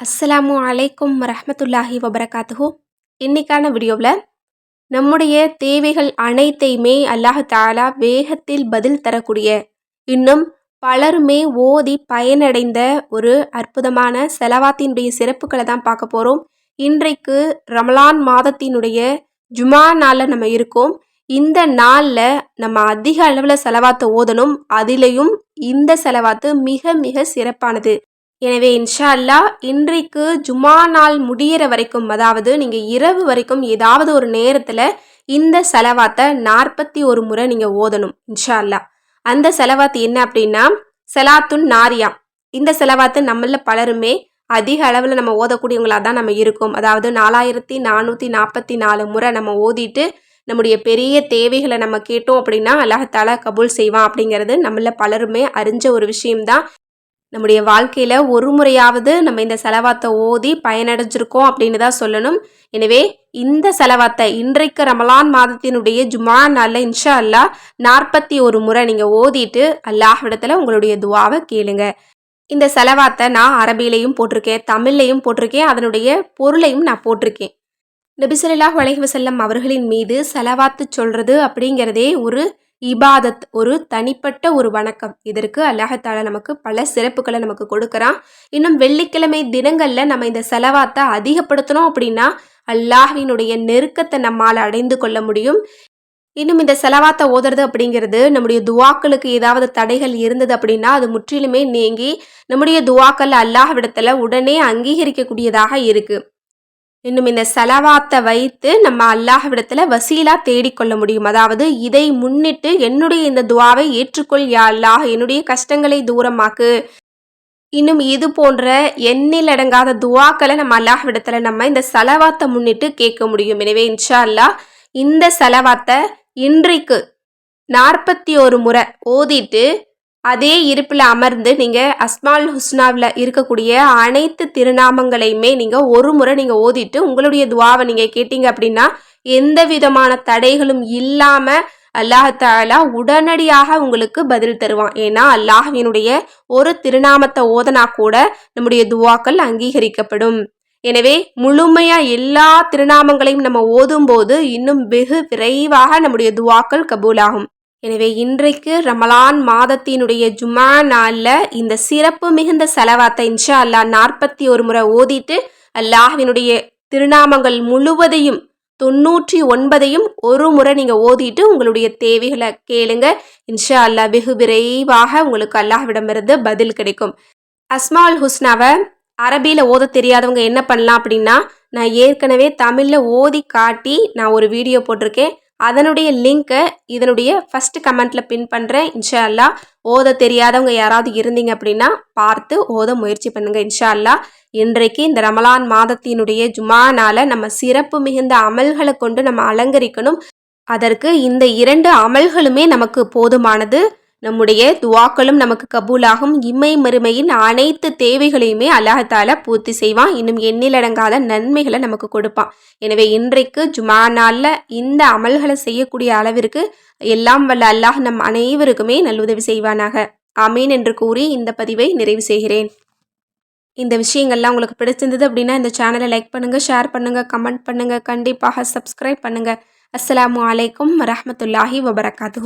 அஸ்ஸலாமு அலைக்கும் ரஹமத்துல்லாஹி வபரகாத்துஹு. இன்னைக்கான வீடியோவில் நம்முடைய தேவைகள் அனைத்தையுமே அல்லாஹ் தாலா வேகத்தில் பதில் தரக்கூடிய இன்னும் பலருமே ஓதி பயனடைந்த ஒரு அற்புதமான செலவாத்தினுடைய சிறப்புகளை தான் பார்க்க போகிறோம் இன்றைக்கு ரமலான் மாதத்தினுடைய ஜுமா நாளில் நம்ம இருக்கோம். இந்த நாளில் நம்ம அதிக அளவில் செலவாத்தை ஓதணும். அதிலையும் இந்த செலவாத்து மிக மிக சிறப்பானது. எனவே இன்ஷா அல்லாஹ் இன்றைக்கு ஜுமா நாள் முடியிற வரைக்கும் அதாவது நீங்கள் இரவு வரைக்கும் ஏதாவது ஒரு நேரத்தில் இந்த செலவாத்தை நாற்பத்தி ஒரு முறை நீங்கள் ஓதணும் இன்ஷா அல்லாஹ் அந்த செலவாத்து என்ன அப்படின்னா செலாத்துன் நாரியா. இந்த செலவாத்து நம்மள பலருமே அதிக அளவில் நம்ம ஓதக்கூடியவங்களாக தான் நம்ம இருக்கோம். அதாவது நாலாயிரத்தி நானூற்றி நாற்பத்தி நாலு முறை நம்ம ஓதிட்டு நம்முடைய பெரிய தேவைகளை நம்ம கேட்டோம் அப்படின்னா அல்லாஹால கபூல் செய்வான் அப்படிங்கிறது நம்மள பலருமே அறிஞ்ச ஒரு விஷயம்தான். நம்முடைய வாழ்க்கையில் ஒரு முறையாவது நம்ம இந்த செலவாத்தை ஓதி பயனடைஞ்சிருக்கோம் அப்படின்னு தான் சொல்லணும். எனவே இந்த செலவாத்தை இன்றைக்கு ரமலான் மாதத்தினுடைய ஜுமா நாளில் இன்ஷா அல்லா நாற்பத்தி ஒரு முறை நீங்கள் ஓதிட்டு அல்லாஹ்விடத்தில் உங்களுடைய துவாவை கேளுங்க. இந்த செலவாத்தை நான் அரபிலையும் போட்டிருக்கேன் தமிழ்லையும் போட்டிருக்கேன் அதனுடைய பொருளையும் நான் போட்டிருக்கேன். நபிசல்லாஹ் வலைஹி வசல்லம் அவர்களின் மீது செலவாத்து சொல்கிறது அப்படிங்கிறதே ஒரு இபாதத் ஒரு தனிப்பட்ட ஒரு வணக்கம். இதற்கு அல்லாஹத்தால நமக்கு பல சிறப்புகளை நமக்கு கொடுக்குறான். இன்னும் வெள்ளிக்கிழமை தினங்களில் நம்ம இந்த செலவாத்தை அதிகப்படுத்தணும் அப்படின்னா அல்லாஹினுடைய நெருக்கத்தை நம்மால் அடைந்து கொள்ள முடியும். இன்னும் இந்த செலவாத்தை ஓதுறது அப்படிங்கிறது நம்முடைய துவாக்களுக்கு ஏதாவது தடைகள் இருந்தது அப்படின்னா அது முற்றிலுமே நீங்கி நம்முடைய துவாக்கள் அல்லாஹ்விடத்தில் உடனே அங்கீகரிக்கக்கூடியதாக இருக்குது இன்னும் இந்த செலவாத்தை வைத்து நம்ம அல்லாஹ்விடத்தில் வசீலா தேடிக்கொள்ள முடியும். அதாவது இதை முன்னிட்டு என்னுடைய இந்த துவாவை ஏற்றுக்கொள் யா அல்லாஹ் என்னுடைய கஷ்டங்களை தூரமாக்கு. இன்னும் இது போன்ற எண்ணில் அடங்காத துவாக்களை நம்ம அல்லாஹ்விடத்தில் நம்ம இந்த செலவாத்தை முன்னிட்டு கேட்க முடியும். எனவே இன்ஷா அல்லாஹ் இந்த செலவாத்தை இன்றைக்கு நாற்பத்தி ஒரு முறை ஓதிட்டு அதே இருப்பில் அமர்ந்து நீங்கள் அஸ்மால் ஹுஸ்னாவில் இருக்கக்கூடிய அனைத்து திருநாமங்களையுமே நீங்கள் ஒரு முறை நீங்கள் ஓதிட்டு உங்களுடைய துவாவை நீங்கள் கேட்டீங்க அப்படின்னா எந்த விதமான தடைகளும் இல்லாமல் அல்லாஹாலா உடனடியாக உங்களுக்கு பதில் தருவான். ஏன்னா அல்லாஹினுடைய ஒரு திருநாமத்தை ஓதனா கூட நம்முடைய துவாக்கள் அங்கீகரிக்கப்படும். எனவே முழுமையாக எல்லா திருநாமங்களையும் நம்ம ஓதும்போது இன்னும் வெகு விரைவாக நம்முடைய துவாக்கள் கபூலாகும். எனவே இன்றைக்கு ரமலான் மாதத்தினுடைய ஜுமா நாளில் இந்த சிறப்பு மிகுந்த செலவாத்தை இன்ஷா அல்லாஹ் நாற்பத்தி ஒரு முறை ஓதிட்டு அல்லாஹினுடைய திருநாமங்கள் முழுவதையும் தொண்ணூற்றி ஒன்பதையும் ஒரு முறை நீங்கள் ஓதிட்டு உங்களுடைய தேவைகளை கேளுங்க. இன்ஷா அல்லா வெகு விரைவாக உங்களுக்கு அல்லாஹ்விடமிருந்து பதில் கிடைக்கும். அஸ்மால் ஹுஸ்னாவை அரபியில் ஓத தெரியாதவங்க என்ன பண்ணலாம் அப்படின்னா நான் ஏற்கனவே தமிழில் ஓதி காட்டி நான் ஒரு வீடியோ போட்டிருக்கேன். அதனுடைய லிங்க்கை இதனுடைய ஃபஸ்ட் கமெண்ட்டில் பின் பண்ணுறேன் இன்ஷா அல்லா ஓத தெரியாதவங்க யாராவது இருந்தீங்க அப்படின்னா பார்த்து ஓத முயற்சி பண்ணுங்கள் இன்ஷா அல்லா இன்றைக்கு இந்த ரமலான் மாதத்தினுடைய ஜுமானால் நம்ம சிறப்பு மிகுந்த அமல்களை கொண்டு நம்ம அலங்கரிக்கணும். அதற்கு இந்த இரண்டு அமல்களுமே நமக்கு போதுமானது. நம்முடைய துவாக்களும் நமக்கு கபூலாகும். இம்மை மறுமையின் அனைத்து தேவைகளையுமே அல்லாஹால பூர்த்தி செய்வான். இன்னும் எண்ணிலடங்காத நன்மைகளை நமக்கு கொடுப்பான். எனவே இன்றைக்கு ஜுமா நாளில் இந்த அமல்களை செய்யக்கூடிய அளவிற்கு எல்லாம் வல்ல அல்லாஹ் நம் அனைவருக்குமே நல்லுதவி செய்வானாக. அமீன் என்று கூறி இந்த பதிவை நிறைவு செய்கிறேன். இந்த விஷயங்கள்லாம் உங்களுக்கு பிடிச்சிருந்தது அப்படின்னா இந்த சேனலை லைக் பண்ணுங்கள் ஷேர் பண்ணுங்கள் கமெண்ட் பண்ணுங்கள் கண்டிப்பாக சப்ஸ்கிரைப் பண்ணுங்கள் அஸ்லாம் வலைக்கம் வரமத்துல்லாஹி வபரகாத்து